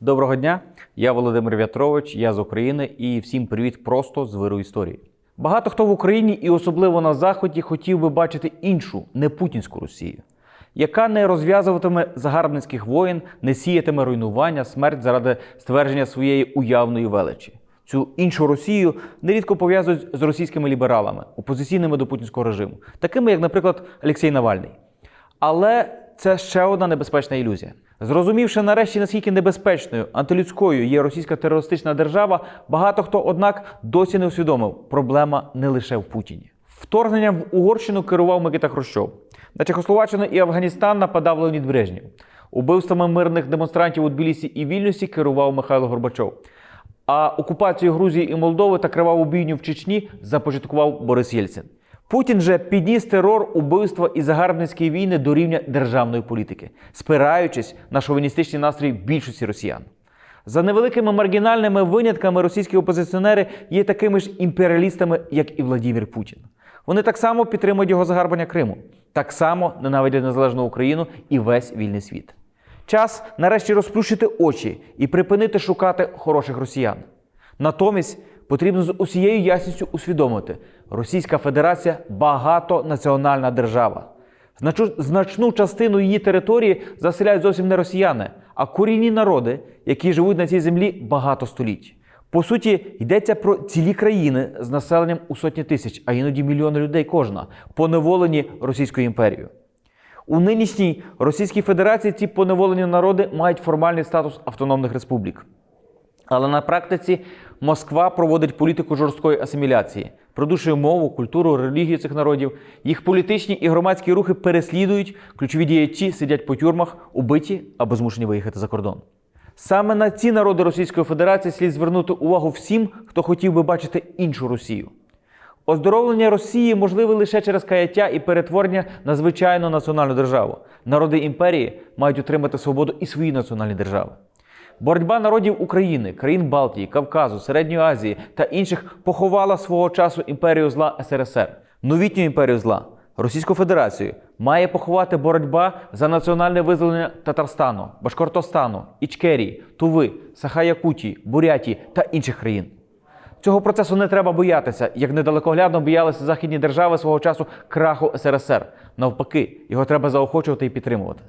Доброго дня, я Володимир В'ятрович, я з України і всім привіт просто з виру історії. Багато хто в Україні і особливо на Заході хотів би бачити іншу, не путінську Росію, яка не розв'язуватиме загарбницьких воєн, не сіятиме руйнування, смерть заради ствердження своєї уявної величі. Цю іншу Росію нерідко пов'язують з російськими лібералами, опозиційними до путінського режиму, такими як, наприклад, Олексій Навальний. Але це ще одна небезпечна ілюзія. Зрозумівши нарешті, наскільки небезпечною антилюдською є російська терористична держава, багато хто, однак, досі не усвідомив, проблема не лише в Путіні. Вторгненням в Угорщину керував Микита Хрущов. На Чехословаччину і Афганістан нападав Леонід Брежнєв. Убивствами мирних демонстрантів у Тбілісі і Вільнюсі керував Михайло Горбачов. А окупацію Грузії і Молдови та криваву бійню в Чечні започаткував Борис Єльцин. Путін же підніс терор, убивства і загарбницькі війни до рівня державної політики, спираючись на шовіністичні настрої більшості росіян. За невеликими маргінальними винятками російські опозиціонери є такими ж імперіалістами, як і Владимир Путін. Вони так само підтримують його загарбання Криму, так само ненавидять незалежну Україну і весь вільний світ. Час нарешті розплющити очі і припинити шукати хороших росіян. Натомість потрібно з усією ясністю усвідомити, Російська Федерація багатонаціональна держава. Значу, значну частину її території заселяють зовсім не росіяни, а корінні народи, які живуть на цій землі багато століть. По суті, йдеться про цілі країни з населенням у сотні тисяч, а іноді мільйони людей кожна, поневолені Російською імперією. У нинішній Російській Федерації ці поневолені народи мають формальний статус автономних республік. Але на практиці Москва проводить політику жорсткої асиміляції, продушує мову, культуру, релігію цих народів. Їх політичні і громадські рухи переслідують, ключові діячі сидять по тюрмах, убиті або змушені виїхати за кордон. Саме на ці народи Російської Федерації слід звернути увагу всім, хто хотів би бачити іншу Росію. Оздоровлення Росії можливе лише через каяття і перетворення на звичайну національну державу. Народи імперії мають отримати свободу і свої національні держави. Боротьба народів України, країн Балтії, Кавказу, Середньої Азії та інших поховала свого часу імперію зла СРСР, новітню імперію зла, Російську Федерацію має поховати боротьба за національне визволення Татарстану, Башкортостану, Ічкерії, Туви, Саха-Якутії, Бурятії та інших країн. Цього процесу не треба боятися, як недалекоглядно боялися західні держави свого часу краху СРСР. Навпаки, його треба заохочувати і підтримувати.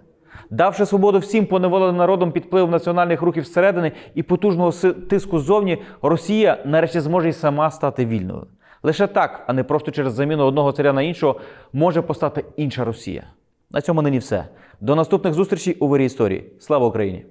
Давши свободу всім поневоленим народом під впливом національних рухів зсередини і потужного тиску ззовні, Росія нарешті зможе й сама стати вільною. Лише так, а не просто через заміну одного царя на іншого, може постати інша Росія. На цьому нині все. До наступних зустрічей у вирі історії. Слава Україні!